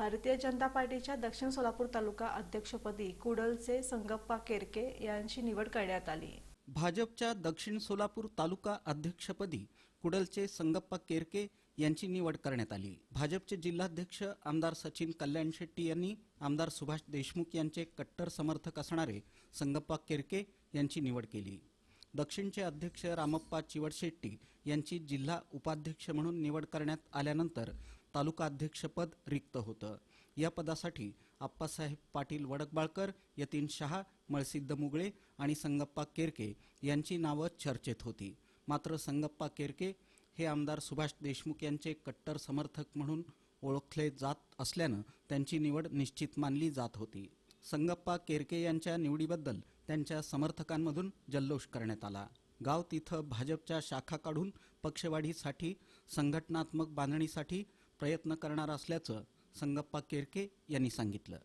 भारतीय जनता पार्टीच्या दक्षिण सोलापूर तालुका अध्यक्षपदी कुडलचे संगप्पा केरके यांची निवड करण्यात आली. भाजपच्या दक्षिण सोलापूर तालुका अध्यक्षपदी कुडलचे संगप्पा केरके यांची निवड करण्यात आली. भाजपचे जिल्हाध्यक्ष आमदार सचिन कल्याण शेट्टी यांनी आमदार सुभाष देशमुख यांचे कट्टर समर्थक असणारे संगप्पा केरके यांची निवड केली. दक्षिणचे अध्यक्ष रामप्पा चिवडशेट्टी यांची जिल्हा उपाध्यक्ष म्हणून निवड करण्यात आल्यानंतर तालुकाध्यक्षपद रिक्त होतं. या पदासाठी आप्पासाहेब पाटील वडकबाळकर यतीन शहा मळसिद्ध मुगळे आणि संगप्पा केरके यांची नावं चर्चेत होती. मात्र संगप्पा केरके हे आमदार सुभाष देशमुख यांचे कट्टर समर्थक म्हणून ओळखले जात असल्यानं त्यांची निवड निश्चित मानली जात होती. संगप्पा केरके यांच्या निवडीबद्दल त्यांच्या समर्थकांमधून जल्लोष करण्यात आला. गाव तिथं भाजपच्या शाखा काढून पक्षवाढीसाठी संघटनात्मक बांधणीसाठी प्रयत्न करणार असल्याचं संगप्पा केरके यांनी सांगितलं.